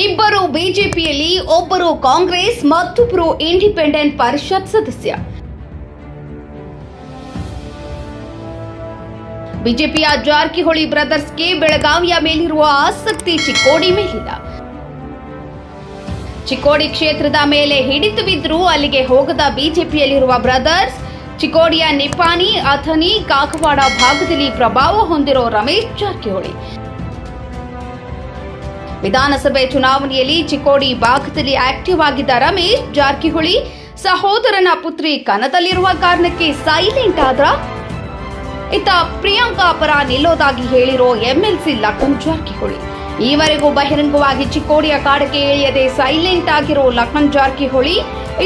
ಇಬ್ಬರು ಬಿಜೆಪಿಯಲ್ಲಿ, ಒಬ್ಬರು ಕಾಂಗ್ರೆಸ್ ಮತ್ತೊಬ್ಬರು ಇಂಡಿಪೆಂಡೆಂಟ್ ಪರಿಷತ್ ಸದಸ್ಯ. ಬಿಜೆಪಿಯ ಜಾರಕಿಹೊಳಿ ಬ್ರದರ್ಸ್ಗೆ ಬೆಳಗಾವಿಯ ಮೇಲಿರುವ ಆಸಕ್ತಿ ಚಿಕ್ಕೋಡಿ ಮೇಲಿಲ್ಲ. ಚಿಕ್ಕೋಡಿ ಕ್ಷೇತ್ರದ ಮೇಲೆ ಹಿಡಿತು ಬಿದ್ದರೂ ಅಲ್ಲಿಗೆ ಹೋಗದ ಬಿಜೆಪಿಯಲ್ಲಿರುವ ಬ್ರದರ್ಸ್, ಚಿಕ್ಕೋಡಿಯ ನಿಪಾನಿ ಅಥನಿ ಕಾಕವಾಡ ಭಾಗದಲ್ಲಿ ಪ್ರಭಾವ ಹೊಂದಿರೋ ರಮೇಶ್ ಜಾರಕಿಹೊಳಿ. ವಿಧಾನಸಭೆ ಚುನಾವಣೆಯಲ್ಲಿ ಚಿಕ್ಕೋಡಿ ಭಾಗದಲ್ಲಿ ಆಕ್ಟಿವ್ ಆಗಿದ್ದ ರಮೇಶ್ ಜಾರಕಿಹೊಳಿ ಸಹೋದರನ ಪುತ್ರಿ ಕನದಲ್ಲಿರುವ ಕಾರಣಕ್ಕೆ ಸೈಲೆಂಟ್ ಆದ್ರ. ಇತ್ತ ಪ್ರಿಯಾಂಕಾ ಪರ ನಿಲ್ಲೋದಾಗಿ ಹೇಳಿರೋ ಎಂಎಲ್ಸಿ ಲಖನ್ ಜಾರಕಿಹೊಳಿ. ಈವರೆಗೂ ಬಹಿರಂಗವಾಗಿ ಚಿಕ್ಕೋಡಿಯ ಕಾಡಕ್ಕೆ ಇಳಿಯದೆ ಸೈಲೆಂಟ್ ಆಗಿರೋ ಲಖನ್ ಜಾರಕಿಹೊಳಿ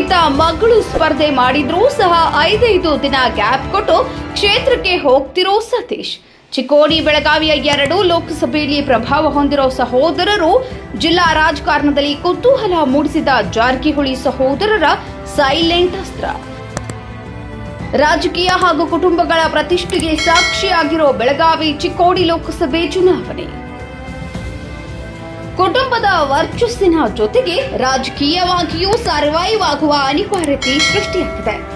ಇತ್ತ ಮಗಳು ಸ್ಪರ್ಧೆ ಮಾಡಿದ್ರೂ ಸಹ ಐದೈದು ದಿನ ಗ್ಯಾಪ್ ಕೊಟ್ಟು ಕ್ಷೇತ್ರಕ್ಕೆ ಹೋಗ್ತಿರೋ ಸತೀಶ್. ಚಿಕ್ಕೋಡಿ ಬೆಳಗಾವಿಯ ಎರಡು ಲೋಕಸಭೆಯಲ್ಲಿ ಪ್ರಭಾವ ಹೊಂದಿರೋ ಸಹೋದರರು ಜಿಲ್ಲಾ ರಾಜಕಾರಣದಲ್ಲಿ ಕುತೂಹಲ ಮೂಡಿಸಿದ ಜಾರಕಿಹೊಳಿ ಸಹೋದರರ ಸೈಲೆಂಟ್ ಅಸ್ತ್ರ. ರಾಜಕೀಯ ಹಾಗೂ ಕುಟುಂಬಗಳ ಪ್ರತಿಷ್ಠೆಗೆ ಸಾಕ್ಷಿಯಾಗಿರೋ ಬೆಳಗಾವಿ ಚಿಕ್ಕೋಡಿ ಲೋಕಸಭೆ ಚುನಾವಣೆ. ಕುಟುಂಬದ ವರ್ಚಸ್ಸಿನ ಜೊತೆಗೆ ರಾಜಕೀಯವಾಗಿಯೂ ಸರ್ವೈವ್ ಆಗುವ ಅನಿವಾರ್ಯತೆ ಸೃಷ್ಟಿಯಾಗಿದೆ.